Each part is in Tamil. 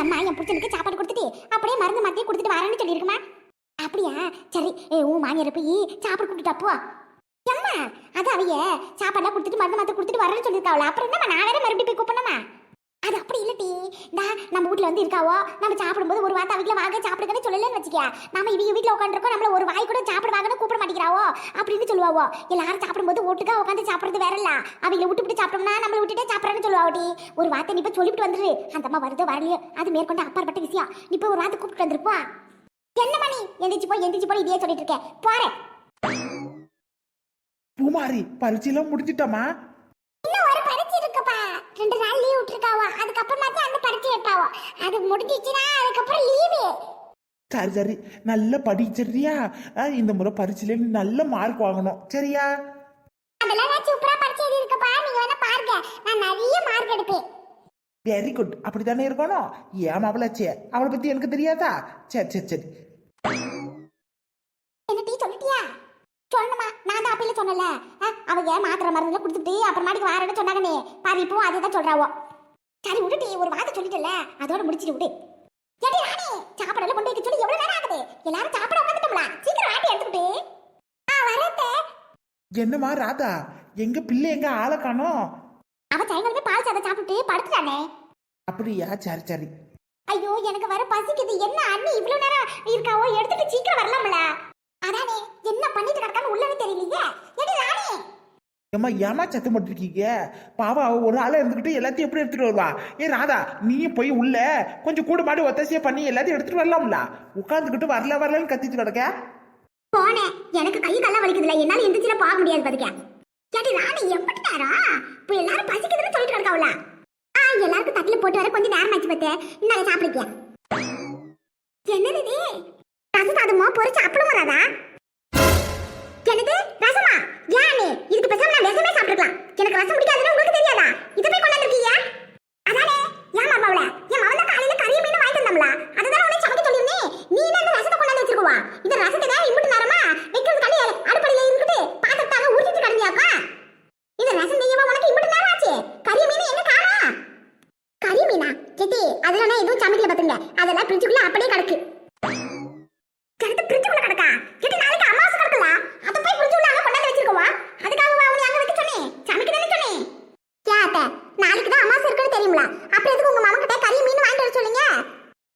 அந்த அம்மா என் புருஷனுக்கு சாப்பாடு கொடுத்துட்டு அப்படியே மருந்து மாத்தியே கொடுத்துட்டு வரேன்னு சொல்லியிருக்குமா? அப்படியா? சரி ஏ, உன் மாமியார் போய் சாப்பாடு கொடுத்துட்டு அப்போ அம்மா அது அவைய சாப்பாடுலாம் கொடுத்துட்டு மருந்து மாத்திரை கொடுத்துட்டு வரேன்னு சொல்லியிருக்காவல அப்புறம் என்னம்மா நான் வேற மறுபடியும் போய் கூப்பிடணுமா? அது அப்படி இல்லட்டி டா நம்ம வீட்ல வந்து இருக்காவோ? நம்ம சாப்பிடும்போது ஒரு வார்த்தை வீட்டில் வாங்க சாப்பிடுங்கன்னு சொல்லலன்னு வச்சுக்கியா. நம்ம இவங்க வீட்டில் உட்காந்துருக்கோம் நம்மள ஒரு வாய் கூட சாப்பிடுவாங்க அப்படின்னு சொல்லுவாவோ. எல்லாரும் சாப்பிடும்போது ஒட்டுக்கா உட்காந்து சாப்பிடுறது வேற இல்ல அவங்கள விட்டுவிட்டு சாப்பிட்டோம்னா நம்மள விட்டுட்டே சாப்பிடறேன்னு சொல்லுவாட்டி ஒரு வார்த்தை நீ போய் சொல்லிட்டு வந்துரு. அந்த அம்மா வருதோ வரலையோ. அது மேற்கொண்டு அப்பாற்பட்ட விஷயம். நீ போய் ஒரு வார்த்தை கூப்பிட்டு வந்துருப்பா என்ன மணி? எந்திரிச்சு போய் எந்திரிச்சு போய் இதே சொல்லிட்டு இருக்கேன் போறேன் பூமாரி பரீட்சையெல்லாம் முடிஞ்சிட்டோமா ரெண்டு நாள் லீவ் விட்டுருக்காவோ. அதுக்கப்புறமா தான் அந்த பரீட்சை வைப்பாவோ. அது முடிஞ்சிச்சுன்னா அதுக்கப்புறம் லீவு சரி சரி. நல்ல படி சரியா? இந்த முறை பரீட்சையில நீ நல்ல மார்க் வாங்கணும். சரியா? வெரி குட் அப்படித்தானே இருக்கணும்? ஏன் அவளாச்சே அவளை பத்தி எனக்கு தெரியாதா? சரி சரி சரி. என்ன டீ சொல்லிட்டியா? சொல்லணுமா? நான் தான் அப்பயில சொன்னல அவங்க மாத்திரை மருந்துல கொடுத்துட்டு அப்புறமாட்டிக்கு வாரன்னு சொன்னாங்கன்னே பாரு இப்போ அதே தான் சொல்றாவோ சரி விடு டீ. ஒரு வார்த்தை சொல்லிட்டல அதோட முடிச்சிட்டு விடு. சாப்பாடெல்லாம் கொண்டு வைக்க சொல்லி எவ்வளவு நேரம் ஆகுது? எல்லாரும் சாப்பிட உட்காந்துட்டோம்ல சீக்கிரம் வாட்டி எடுத்துக்கிட்டு. ஆ வரத்தே என்னம்மா ராதா? எங்க பிள்ளை எங்க ஆளை காணோம்? அவ சாயங்காலமே பால் சாதம் சாப்பிட்டு படுத்துட்டானே. அப்படியா? சரி சரி. ஐயோ எனக்கு வர பசிக்குது. என்ன அண்ணி இவ்வளவு நேரம் இருக்காவோ? எடுத்துட்டு சீக்கிரம் வரலாம்ல. அதானே என்ன பண்ணிட்டு கிடக்கான்னு உள்ளவே தெரியலையே. ஏம்மா ஏமா சத்தம் போட்டுருக்கீங்க? பாவா ஒரு ஆளை இருந்துக்கிட்டு எல்லாத்தையும் எப்படி எடுத்துட்டு வருவா? ஏ ராதா நீயும் போய் உள்ள கொஞ்சம் கூட மாடி ஒத்தாசியா பண்ணி எல்லாத்தையும் எடுத்துட்டு வரலாம்ல? உட்காந்துக்கிட்டு வரல வரலன்னு கத்திட்டு கிடக்க? போனேன் எனக்கு கை கால்லாம் வலிக்குதுல. என்னால எந்திரிச்சுல போக முடியாது பாத்துக்க. கேட்டி ராணி எப்படி தாரா இப்போ எல்லாரும் பசிக்குதுன்னு சொல்லிட்டு இருக்காவுல ஆ எல்லாருக்கும் தட்டில் போட்டு வர கொஞ்சம் நேரம் ஆச்சு பத்தே. இன்னும் சாப்பிடுக்க என்னது இது? ரசம் சாதமோ? பொறிச்சு அப்பளம் ராதா என்னது ரசமா ஏன் இதுக்கு பேசாம நான் விஷமே சாப்பிட்டுக்கலாம் எனக்கு ரசம் பிடிக்காதுன்னு உங்களுக்கு தெரியாதா இதை போய் கொண்டாந்துருக்கீங்க அதானே ஏன் மாமாவுல என் மவன காலையில கறிய மீன் வாங்கிட்டு வந்தோம்ல அதுதான் உன்னை சமைக்க சொல்லிருந்தேன் நீ என்ன இந்த ரசத்தை கொண்டாந்து வச்சிருக்குவா இந்த ரசத்தை தான் இம்புட்டு நேரமா வைக்கிறது களி அடுப்படியில இருந்துட்டு பாத்திரத்தாக ஊற்றிட்டு கிடந்தியாப்பா இந்த ரசம் செய்யவா உனக்கு இம்புட்டு நேரம் ஆச்சு கறிய மீன் எங்க காணா கறி மீனா சித்தி அதெல்லாம் நான் எதுவும் சமைக்கல பாத்துங்க அதெல்லாம் ஃப்ரிட்ஜுக்குள்ள அப்படியே கிடக்கு கிடக்கு ஃப்ரிட்ஜுக்குள்ள கிடக்கா சித்தி நாளைக்கு அமாவாசை கிடக்கல அதை போய் ஃப்ரிட்ஜுக்குள்ள அங்க கொண்டாந்து வச்சிருக்கவா அதுக்காகவா அவனை அங்க வைக்க சொன்னேன் சமைக்கணும்னு சொன்னேன் கேட்ட நாளைக்கு தான் அமாவாசை இருக்குன்னு தெரியுங்களா அப்புறம் எதுக்கு உங்க மாமா கிட்ட கறி மீன் வாங்கிட்டு வர சொல்லுங்க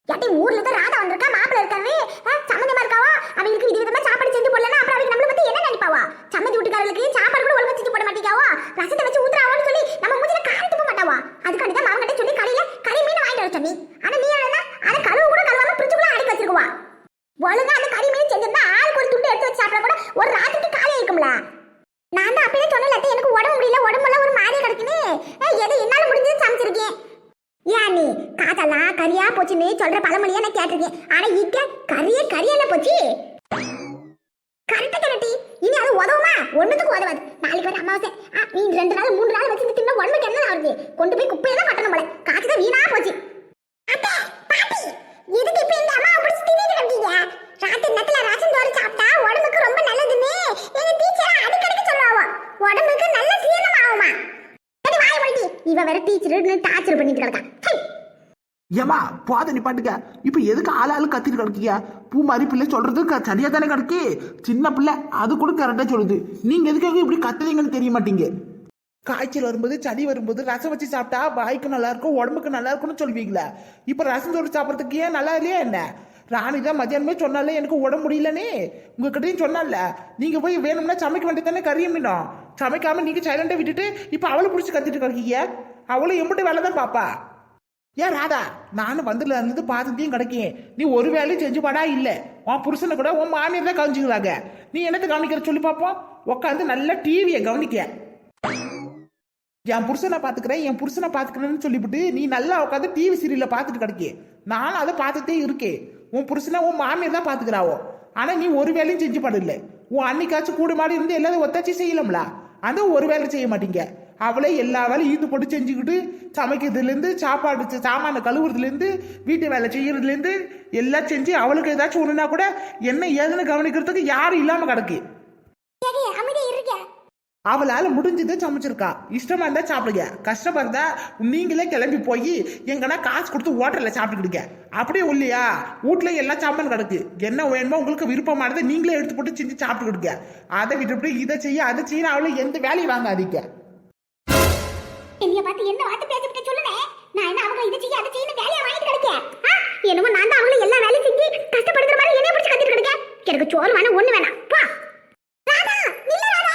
ஏட்டி ஊர்ல தான் ராதா வந்திருக்கா மாப்பிள்ள இருக்காரு ஆ, சம்மந்தமா இருக்காவா அவங்களுக்கு வித விதமா சாப்பாடு செஞ்சு போடலன்னா அப்புறம் அவங்க நம்மள பத்தி என்ன நினைப்பாவா சம்மந்தி வீட்டுக்காரங்களுக்கு சாப்பாடு கூட ஒழுங்கா செஞ்சு போட மாட்டேங்காவா ரசத்தை வச்சு ஊத்துறாவோன்னு சொல்லி நம்ம மூஞ்சில காரி துப்ப மாட்டாவா அதுக்காண்டி தான் மாமா கிட்ட சொல்லி கடையில கறி மீன் வாங்கிட்டு வர சொன்னி ஆனா நீ என்ன அதை கழுவு கூட கழுவாம ஃப்ரிட்ஜுக்குள்ள அடைக்க வச்சிருக்குவா ஒழுங்கா அந்த கறி மீன் செஞ்சிருந்தா ஆளுக்கு ஒரு துண்டு எடுத்து வச்சு சாப்பிட கூட ஒரு ராத்திரிக்கு காலியா இருக்கும்ல நான் தான் அப்பயே சொன்னல அத்தை, எனக்கு உடம்பு முடியல உடம்பெல்லாம் ஒரு மாதிரியா கிடக்குன்னு ஏய், எது என்னால முடிஞ்சது சமைச்சிருக்கேன் ஏன் நீ காதெல்லாம் கரியா போச்சுன்னு சொல்ற பழமொழியா நான் கேட்டிருக்கேன். ஆனா இங்க கரியே கரியல்ல போச்சு. கரெக்டா கரட்டி இனி அது உதவுமா? ஒண்ணுத்துக்கு உதவாது. நாளைக்கு ஒரு அமாவாசை. ஆ, நீ ரெண்டு நாள் மூணு நாள் வச்சு தின்ன உடம்புக்கு என்ன ஆகுது? கொண்டு போய் குப்பையெல்லாம் தான் கட்டணும் போல. காசு வீணா போச்சு. அத்தை பாட்டி எதுக்கு இப்ப இந்த அம்மாவை பிடிச்சி திட்டிட்டு இருக்கீங்க? ராத்திரி நேரத்துல ரசம் சோறு சாப்பிட்டா உடம்புக்கு ரொம்ப நல்லதுன்னு எங்க டீச்சர் அடிக்கடிக்கு சொல்லுவாங்க உடம்புக்கு நல்ல சீரணம் ஆகுமா சரி வாய வழி இவ வேற டீச்சர்னு டார்ச்சர் பண்ணிட்டு கிடக்கா. ஏமா போத நிற்பாட்டுங்க இப்போ எதுக்கு ஆள் ஆளு கத்திட்டு கிடக்கீங்க? பூ மாதிரி பிள்ளை சொல்றது க- சரியா தானே கிடக்கு. சின்ன பிள்ளை அது கூட கரெக்டாக சொல்லுது. நீங்க எதுக்காக இப்படி கத்துறீங்கன்னு தெரிய மாட்டீங்க? காய்ச்சல் வரும்போது சளி வரும்போது ரசம் வச்சு சாப்பிட்டா வாய்க்கு நல்லா இருக்கும் உடம்புக்கு நல்லா இருக்கும்னு சொல்வீங்களா. இப்போ ரசம் சோறு சாப்பிட்றதுக்கு ஏன் நல்லா இல்லையா என்ன? ராணி தான் மத்தியானமே சொன்னாலே எனக்கு உடம்பு முடியலனே. உங்ககிட்டயும் சொன்னால நீங்க போய் வேணும்னா சமைக்க வேண்டியதானே கறிய மீனும் சமைக்காம நீங்க சைலண்டை விட்டுட்டு இப்போ அவளை பிடிச்சி கத்திட்டு கிடக்கீங்க? அவளும் எம்பிட்டு வேலை தான் பாப்பா. ஏன் ராதா நானும் வந்துல இருந்து பார்த்துட்டையும் கிடைக்கும் நீ ஒரு வேலையும் செஞ்சு பாடா இல்ல. உன் புருஷனை கூட உன் மாமியார் தான் கவனிச்சுக்கிறாங்க. நீ என்னத்தை கவனிக்கிற சொல்லி பார்ப்போம் உட்காந்து நல்ல டிவியை கவனிக்க. என் புருஷனை பாத்துக்கிறேன் என் புருஷனை பாத்துக்கிறேன்னு சொல்லிவிட்டு நீ நல்லா உட்காந்து டிவி சீரியலை பார்த்துட்டு கிடக்கே நானும் அதை பார்த்துட்டே இருக்கேன் உன் புருஷனை உன் மாமியார் தான் பாத்துக்கிறாவோ. ஆனா நீ ஒரு வேலையும் செஞ்சு படல உன் அன்னைக்காச்சும் கூடு மாடி இருந்து எல்லாரும் ஒத்தாச்சி செய்யலாம்ல. அந்த ஒரு வேலை செய்ய மாட்டீங்க. அவளே எல்லா வேலையும் ஈந்து போட்டு செஞ்சுக்கிட்டு சமைக்கிறதுலேருந்து சாப்பாடு செ- சாமான கழுவுறதுலேருந்து வீட்டு வேலை செய்யறதுலேருந்து எல்லாம் செஞ்சு அவளுக்கு ஏதாச்சும் ஒன்றுனா கூட என்ன ஏதுன்னு கவனிக்கிறதுக்கு யாரும் இல்லாமல் கிடக்கு. அவளால முடிஞ்சதை சமைச்சிருக்கா. இஷ்டமா இருந்தா சாப்பிடுங்க. கஷ்டமா இருந்தா நீங்களே கிளம்பி போய் எங்கன்னா காசு கொடுத்து ஹோட்டல்ல சாப்பிட்டுக்கிடுங்க. அப்படியே இல்லையா வீட்ல எல்லாம் சாப்பாடு கிடக்கு. என்ன வேணுமோ உங்களுக்கு விருப்பமானதை நீங்களே எடுத்து போட்டு செஞ்சு சாப்பிட்டுக்கிடுங்க. அதை விட்டுவிட்டு இதை செய்ய அதை செய்ய அவளை எந்த வேலையும் வாங்காதீங்க. என்னைய பார்த்து என்ன வார்த்தை பேசிட்டு சொல்லுனே? நான் என்ன அவங்க இதை செய்ய அதை செய்ய வேலையை வாங்கிட்டு கிடைக்க என்னமோ நான் தான் அவங்கள எல்லா வேலையும் செஞ்சு கஷ்டப்படுத்துற மாதிரி என்னைய பிடிச்சி கத்திட்டு கிடைக்க எனக்கு சோறு வேணாம் ஒண்ணு வேணாம் போ ராதா நில்ல ராதா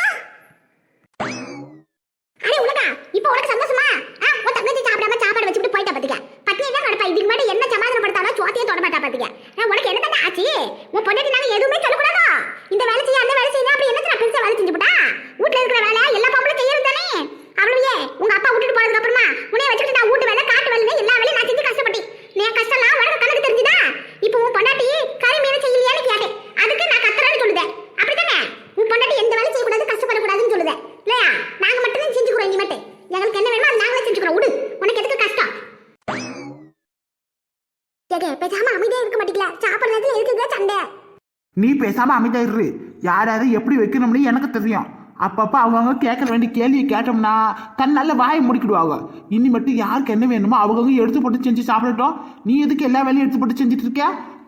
அடே உலகா இப்போ உனக்கு சந்தோஷமா ஆ, உன் தங்கச்சி சாப்பிடாம சாப்பாடு வச்சுட்டு போயிட்டா பாத்துக்க பத்தியே தான் நடப்பா இதுக்கு முன்னாடி என்ன சமாதானப்படுத்தாலும் சோத்தையே தொட மாட்டா பாத்துக்க ஆ, உனக்கு என்ன தானே ஆச்சு உன் பொண்டாட்டி நாங்க எதுவுமே சொல்லக்கூடாதோ இந்த வேலை செய்ய அந்த வேலை செய்ய அப்படி என்ன பெருசா வேலை செஞ்சு போட்டா வீட்டுல இருக்கிற வேலை எல்லா பொம்பளும் செய்யறது தானே அவ்வளவே உங்க அப்பா விட்டுட்டு போனதுக்கு அப்புறமா உன்னைய வச்சுட்டு நான் வீட்டு வேலை காட்டு வேலை எல்லா வேலையும் நான் செஞ்சு கஷ்டப்பட்டேன் நீ என் கஷ்டம்லாம் உனக்கு கணக்கு தெரிஞ்சுதா இப்போ உன் பொண்டாட்டி கறி மீன் செய்யலையான்னு கேட்டேன் அதுக்கு நான் கத்துறேன்னு சொல்லுதேன் அப்படித்தானே உன் பொண்டாட்டி எந்த வேலையும் செய்யக்கூடாது கஷ்டப்படக்கூடாதுன்னு சொல்லுதேன் இல்லையா நாங்க மட்டும் தான் செஞ்சுக்கிறோம் இனிமேட்டு எங்களுக்கு என்ன வேணுமோ அது நாங்களே செஞ்சுக்கிறோம் விடு உனக்கு எதுக்கு கஷ்டம் கேட்டே பேசாம அமைதியா இருக்க மாட்டீங்களா சாப்பிடுறதுல இருக்குங்க சண்டை நீ பேசாம அமைதியா இரு. யார் யாரை எப்படி வைக்கணும்னு எனக்கு தெரியும். அப்பப்போ அவங்கவுங்க கேட்க வேண்டிய கேள்வியை கேட்டோம்னா தன் நல்ல வாயை முடிக்கிடுவாங்க. இனி மட்டும் யாருக்கு என்ன வேணுமோ அவங்கவுங்க எடுத்து போட்டு செஞ்சு சாப்பிடட்டும். நீ எதுக்கு எல்லா வேலையும் எடுத்து போட்டு செஞ்சுட்டு இருக்க?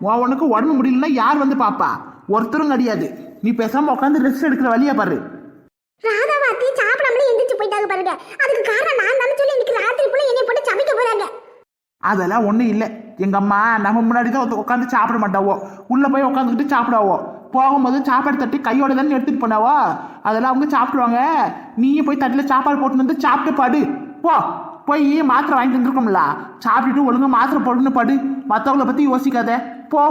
உன் உனக்கு உடம்பு முடியலன்னா யார் வந்து பாப்பா? ஒருத்தரும் கிடையாது. நீ பேசாம உட்காந்து ரெஸ்ட் எடுக்கிற வழியா பாரு. ராதாவாத்தி சாப்பிடாமலே எந்திரிச்சு போயிட்டாங்க பாருங்க. அதுக்கு காரணம் நான் தானே சொல்லி இன்னைக்கு ராத்திரி புள்ள என்னை போட்டு சமைக்க போறாங்க. அதெல்லாம் ஒன்றும் இல்லை. எங்கள் அம்மா நம்ம முன்னாடி தான் உட்காந்து சாப்பிட மாட்டாவோ. உள்ளே போய் உட்காந்துக்கிட்டு சாப்பிடாவோ போகும்போது சாப்பாடு தட்டி கையோட தானே எடுத்துகிட்டு போனாவோ. அதெல்லாம் அவங்க சாப்பிடுவாங்க. நீயும் போய் தட்டில் சாப்பாடு போட்டுன்னு வந்து சாப்பிட்டு பாடு. போ. போய் மாத்திரை வாங்கிட்டு வந்துருக்கோம்ல. சாப்பிட்டுட்டு ஒழுங்காக மாத்திரை போட்டுன்னு பாடு. மற்றவங்கள பற்றி யோசிக்காத. போ.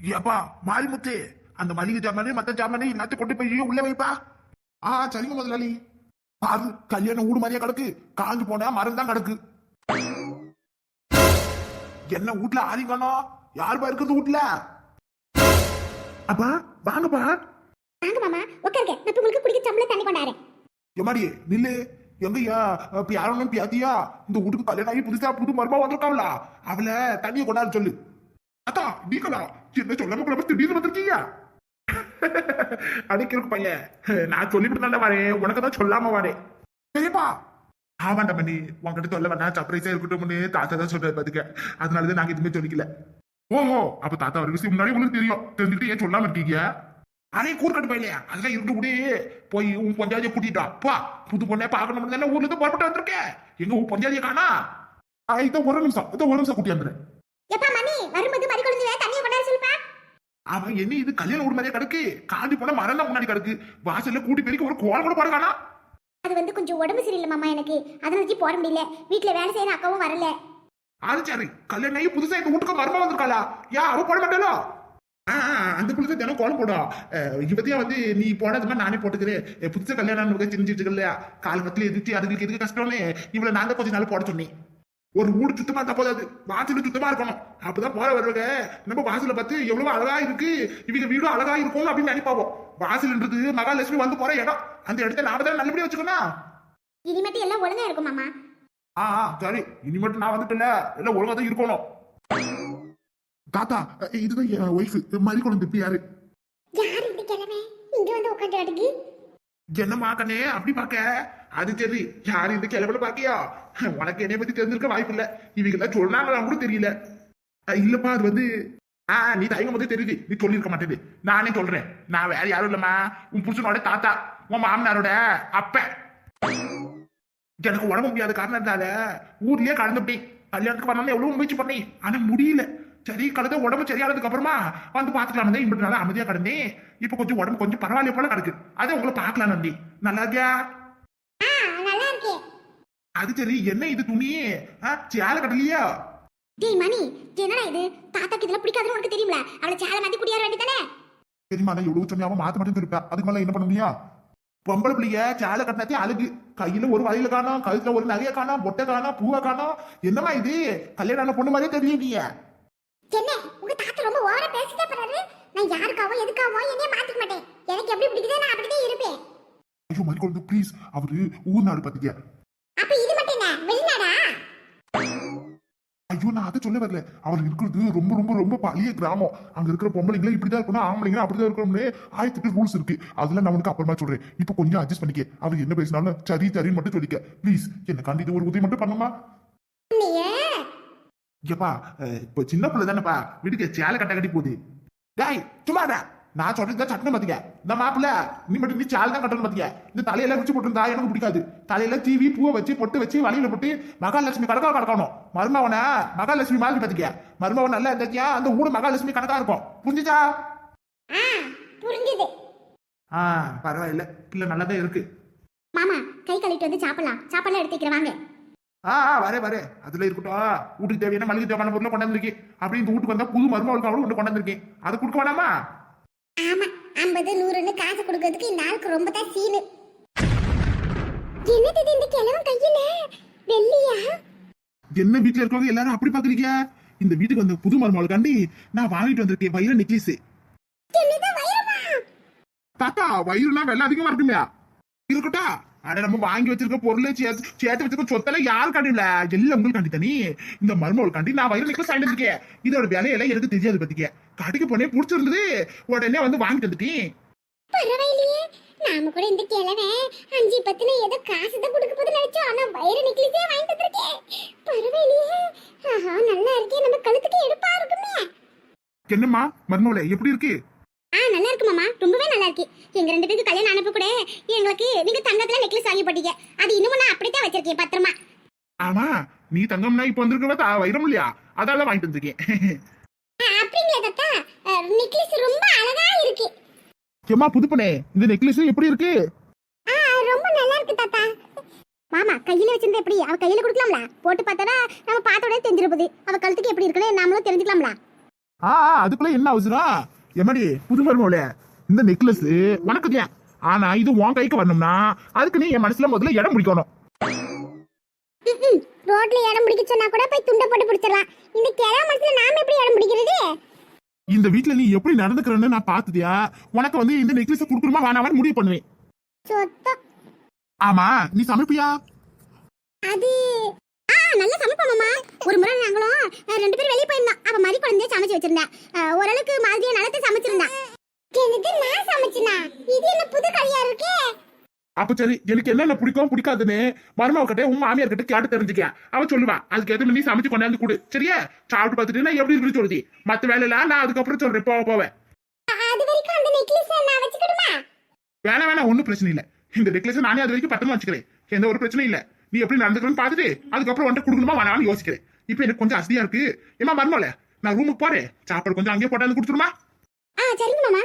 ஏப்பா மாரிமுத்து அந்த மளிகை ஜாமானே மத்த ஜாமானே எல்லாத்தையும் கொண்டு போய் உள்ள வைப்பா. ஆ சரிங்க முதலாளி. பாரு கல்யாணம் ஊடு மாதிரியா கிடக்கு. காஞ்சு போனா மரம் தான் கிடக்கு. என்ன வீட்ல ஆரிங்கண்ணா யாருப்பா இருக்குது வீட்ல? அப்பா வாங்கப்பா. வாங்க மாமா உட்காருங்க. நான் இப்ப உங்களுக்கு குடிக்க சம்பளம் தண்ணி கொண்டாரேன் எம்மாடி நில்லு. எங்கய்யா? பியாரணும் பியாத்தியா? இந்த வீட்டுக்கு கல்யாணம் ஆகி புதுசா புது மருமா வந்திருக்காங்களா அவளை தண்ணியை கொண்டாரு சொல்லு. அத்தா நீங்களா? என்ன சொல்லாம கூட திடீர்னு வந்திருக்கீங்க? அடிக்கிறக்கு பையன். நான் சொல்லிவிட்டு தானே வரேன். உனக்கு தான் சொல்லாம வரேன். சரிப்பா. ஆமாண்டா மணி உன்கிட்ட சொல்ல வேண்டாம் சர்ப்ரைஸா இருக்கட்டும்னு தாத்தா தான் சொல்றாரு பாத்துக்க. அதனாலதான் நாங்க எதுவுமே சொல்லிக்கல. ஓஹோ அப்ப தாத்தா ஒரு விஷயம் முன்னாடி உங்களுக்கு தெரியும். தெரிஞ்சுட்டு ஏன் சொல்லாம இருக்கீங்க? அனே கூறுக்கட்டு பையலையா அதெல்லாம் இருந்து கூட போய் உன் பஞ்சாதியை கூட்டிட்டா பா. புது பொண்ணே பார்க்கணும் தானே ஊர்ல இருந்து புறப்பட்டு வந்திருக்கேன் எங்க உன் பஞ்சாதியை காணா? ஆ, இதோ ஒரு நிமிஷம். இதோ ஒரு நிமிஷம் கூட்டி வந்துடுறேன் எப்பா மணி வரும்போது மறி குழந்தை தண்ணியை கொண்டார சொல்லுப்பா? அவன் என்ன இது? கல்யாணம் ஊர் மாதிரியே கிடக்கு. காஞ்சி போன மரம் தான் முன்னாடி கிடக்கு. வாசல்ல கூட்டி பெருக்கி ஒரு கோலம் கூட போடுறானா அது வந்து கொஞ்சம் உடம்பு சரியில்லை மாமா எனக்கு. அதை வச்சு போட முடியல. வீட்டுல வேலை செய்யற அக்காவும் வரல. அது சரி கல்யாணம் ஆகி புதுசா எங்க வீட்டுக்கு மரமா வந்திருக்காளா? யா அவ போட மாட்டாளோ? ஆ, ஆ, அந்த புதுசா தினம் கோலம் போடும் அஹ், இப்பத்தியா வந்து நீ போனது மாதிரி நானே போட்டுக்கிறேன். அஹ், புதுசா கல்யாணம் தெரிஞ்சிட்டு இல்லையா? காலகட்டத்துல எதிர்த்து அதுங்களுக்கு எதுக்கு கஷ்டம்னு. இவ்வளவு நான் தான் கொஞ்சம் நாள் போட சொன்னேன். ஒரு வீடு சுத்தமா இருந்தா போதாது. வாசல் சுத்தமா இருக்கணும். அப்பதான் போற வருவாங்க. நம்ம வாசல பார்த்து எவ்வளவு அழகா இருக்கு. இவங்க வீடும் அழகா இருக்கும் அப்படின்னு நினைப்பாவோம் வாசல்ன்றது மகாலட்சுமி வந்து போற இடம். அந்த இடத்த நாம தான் நல்லபடியா வச்சுக்கணும்? இனிமேட்டு எல்லாம் ஒழுங்கா இருக்கும் மாமா. ஆ சரி. இனி மட்டும் நான் வந்துட்டேன்ல எல்லாம் ஒழுங்கா தான் இருக்கணும். தாத்தா இதுதான் என் ஒய்ஃப் மறி குழந்தை இப்ப யாரு? யார் இந்த கிழமை? இங்க வந்து உட்காந்து அடுக்கி என்னம்மா கண்ணே அப்படி பாக்க அது சரி. யாரு இந்த கிளம்பல பாக்கியா உனக்கு என்னைய பத்தி தெரிஞ்சிருக்க வாய்ப்பு இல்ல. இவங்க எல்லாம் சொன்னாங்களா கூட தெரியல. இல்லப்பா அது வந்து ஆ நீ தயங்கும் போதே தெரியுது நீ சொல்லியிருக்க மாட்டேது நானே சொல்றேன். நான் வேற யாரும் இல்லம்மா. உன் புருஷனோட தாத்தா உன் மாமனாரோட அப்ப. எனக்கு உடம்பு முடியாத காரணத்தால ஊர்லயே கலந்துட்டேன் கல்யாணத்துக்கு வரணும்னு எவ்வளவு முயற்சி பண்ணேன். ஆனா முடியல. சரி கலந்த உடம்பு சரியானதுக்கு அப்புறமா வந்து பாத்துக்கலாம் இம்பட்டு நாளா அமைதியா கிடந்தேன். இப்ப கொஞ்சம் உடம்பு கொஞ்சம் பரவாயில்ல போல கிடக்கு. அதை உங்களை பார்க்கலாம் நந்தி. நல்லா இருக்கியா? நல்லா அது சரி. என்ன இது துணி? சேலை கட்டலையா? டேய் மணி என்னடா இது? தாத்தாக்கு இதெல்லாம் பிடிக்காதுன்னு உனக்கு தெரியும்ல? அவளை சேலை மாத்தி குடியார வேண்டியதானே? தெரியுமா நான் எவ்வளவு சொன்னாம மாத்த மாட்டேன்னு இருப்பேன் அதுக்கு மேல என்ன பண்ண முடியும்? பொம்பளை பிள்ளைய சேலை கட்டினதே அழகு. கையில ஒரு வலையில காணோம் கழுத்துல ஒரு நகைய காணோம் பொட்டை காணோம் பூவை காணோம். என்னம்மா இது? கல்யாணம் பொண்ணு மாதிரியே தெரியலையே என்ன? உங்க தாத்தா ரொம்ப ஓவரா பேசிட்டே போறாரு. நான் யாருக்காவோ எதுக்காவோ என்னைய மாத்திக்க மாட்டேன். எனக்கு எப்படி பிடிக்குதோ நான் அப்படிதான் இருப்பேன். ஐயோ குழந்தை ப்ளீஸ் அவரு ஊர் நாடு பாத்தீங்க ஐயோ நான் அதை சொல்ல வரல. அவர் இருக்கிறது ரொம்ப ரொம்ப ரொம்ப பழைய கிராமம். அங்க இருக்கிற பொம்பளைங்களே இப்படிதான் இருக்கணும். ஆம்பளைங்க அப்படிதான் இருக்கணும்னு ஆயிரத்தி ரூல்ஸ் இருக்கு. அதெல்லாம் நான் உனக்கு அப்புறமா சொல்றேன். இப்போ கொஞ்சம் அட்ஜஸ்ட் பண்ணிக்க. அவர் என்ன பேசினாலும் சரி சரின்னு மட்டும் சொல்லிக்க. ப்ளீஸ் என்ன கண்டிப்பா இது ஒரு உதவி மட்டும் பண்ணுமா ஏப்பா இப்போ சின்ன பிள்ளை தானேப்பா வீட்டுக்கு சேலை கட்ட கட்டி போகுது. டேய் சும்மாடா நான் சொல்றது சட்டம் பாத்திக்க. இந்த மாப்பிள்ள நீ மட்டும் நீ சேலை தான் கட்டணும் பாத்திக்க. இந்த தலையெல்லாம் வச்சு போட்டிருந்தா எனக்கு பிடிக்காது. தலையில தீவி பூவை வச்சு பொட்டு வச்சு வலையில போட்டு மகாலட்சுமி கணக்கா கிடக்கணும் மருமவனை மகாலட்சுமி மாதிரி பாத்திக்க. மருமவன் நல்லா இருந்துச்சியா அந்த ஊடு மகாலட்சுமி கணக்கா இருக்கும். புரிஞ்சுச்சா? ஆ புரிஞ்சுது. ஆ பரவாயில்ல. பிள்ளை நல்லா தான் இருக்கு. மாமா கை கழுவிட்டு வந்து சாப்பிடலாம். சாப்பாடுலாம் எடுத்து வைக்கிறேன் வாங்க. ஆ ஆ, வரே வரே அதுல இருக்கட்டும். வீட்டுக்கு தேவையான மளிகை தேவையான பொருளை கொண்டாந்துருக்கேன் அப்படி இந்த வீட்டுக்கு வந்தா புது மருமகளுக்கு அவளும் கொண்டு கொண்டாந்துருக்கேன் அதை கொடுக்க வேணாமா? ஆமா ஐம்பது நூறுன்னு காசு கொடுக்கறதுக்கு இந்த ஆளுக்கு ரொம்ப தான் சீனு. என்னது இது இந்த கிழவன் கையில? வெள்ளியா? என்ன வீட்டுல இருக்கவங்க எல்லாரும் அப்படி பாக்குறீங்க? இந்த வீட்டுக்கு வந்த புது மருமகளுக்காண்டி நான் வாங்கிட்டு வந்திருக்கேன் வைர நெக்லஸ். தாத்தா வயிறுனா வெள்ள அதிகமா இருக்குமே இருக்கட்டா? அட நம்ம வாங்கி வச்சிருக்க பொருளை சேர்த்து வச்சிருக்க சொத்தெல்லாம் யாரு காண்டில எல்லாம் உங்களுக்கு காண்டி தனி? இந்த மருமகள் காண்டி நான் வயிறு நெக்லஸ் வாங்கிட்டு இருக்கேன் இதோட விலையெல்லாம் எனக்கு தெரியாது பத்திக்க கடைக்கு போனே பிடிச்சிருந்தது. உடனே வந்து வாங்கிட்டு வந்துட்டேன். நாம கூட இந்த கிழவன் அஞ்சு பத்துன ஏதோ காசு தான் கொடுக்க போது நினைச்சோம். ஆனா வைர நெக்லஸே வாங்கிட்டு வந்திருக்கேன் பரவாயில்லையே. ஆஹா நல்லா இருக்கே. நம்ம கழுத்துக்கு எடுப்பா இருக்குமே. என்னம்மா மருமகளே எப்படி இருக்கு? ஆ நல்லா இருக்கு மாமா. ரொம்பவே நல்லா இருக்கு. எங்க ரெண்டு பேருக்கு கல்யாணம் அனுப்ப கூட எங்களுக்கு நீங்க தங்கத்துல நெக்லஸ் வாங்கி போட்டீங்க. அது இன்னும் நான் அப்படித்தான் வச்சிருக்கேன் பத்திரமா. ஆமா நீ தங்கம்னா இப்ப வந்திருக்க வைரம் இல்லையா? அதால வாங்கிட்டு வந்திருக்கேன். அப்படிங்களா தாத்தா. நெக்லஸ் ரொம்ப அழகா இருக்கு. ஏம்மா புதுப்பனே இந்த நெக்லஸ் எப்படி இருக்கு? ஆ ரொம்ப நல்லா இருக்கு தாத்தா. மாமா கையில வச்சிருந்தா எப்படி? அவ கையில கொடுக்கலாம்ல? போட்டு பார்த்தா நம்ம பார்த்த உடனே தெரிஞ்சிருப்பது அவ கழுத்துக்கு எப்படி இருக்குன்னு நாமளும் தெரிஞ்சுக்கலாம்ல. ஆ, அதுக்குள்ள என்ன அவசரம்? எம்மாடி புது மருமகளே இந்த நெக்லஸ் உனக்கு தான் ஆனா இது உன் கைக்கு வரணும்னா அதுக்கு நீ என் மனசுல முதல்ல இடம் பிடிக்கணும். ரோட்ல இடம் பிடிக்க சொன்னா கூட போய் துண்டை போட்டு பிடிச்சிடலாம். இந்த கிழமை மனசுல நாம எப்படி இடம் பிடிக்கிறது? இந்த வீட்ல நீ எப்படி நடந்துக்கிறன்னு நான் பார்த்துதியா உனக்கு வந்து இந்த நெக்லஸ் கொடுக்கணுமா வேணாமான்னு முடிவு பண்ணுவேன். ஆமா நீ சமைப்பியா? அது நல்லா சமைப்போம் மாமா. ஒரு முறை நாங்களும் ரெண்டு பேரும் வெளியே போயிருந்தோம். அவ மாதிரி குழந்தைய சமைச்சு வச்சிருந்தேன் ஓரளவுக்கு மாதிரியா நல்லத்தை சமைச்சிருந்தேன் எனக்கு நான் சமைச்சனா? இது என்ன புது கல்யா இருக்கே? அப்ப சரி எனக்கு என்னென்ன பிடிக்கும் பிடிக்காதுன்னு மருமக கிட்ட உன் மாமியார் கிட்ட கேட்டு தெரிஞ்சுக்க அவ சொல்லுவா அதுக்கு மாதிரி நீ சமைச்சு கொண்டாந்து கொடு. சரியா? சாப்பிட்டு பார்த்துட்டு நான் எப்படி இருக்குன்னு சொல்லுதி. மத்த வேலையெல்லாம் நான் அதுக்கப்புறம் சொல்றேன் போக போவேன் வேணாம் வேணாம் ஒன்றும் பிரச்சனை இல்லை. இந்த நெக்லஸ் நானே அது வரைக்கும் பத்திரமா வச்சுக்கிறேன். எந்த ஒரு பிரச்சனையும் இல்லை. நீ எப்படி நடந்துக்கணும்னு பார்த்துட்டு அதுக்கப்புறம் வந்துட்டு கொடுக்கணுமா வேணாலும் யோசிக்கிறேன். இப்போ எனக்கு கொஞ்சம் அசதியா இருக்கு. ஏமா மருமல நான் ரூமுக்கு போறேன். சாப்பாடு கொஞ்சம் அங்கேயே போட்டாந்து கொடுத்துருமா? ஆ சரிங்க மாமா.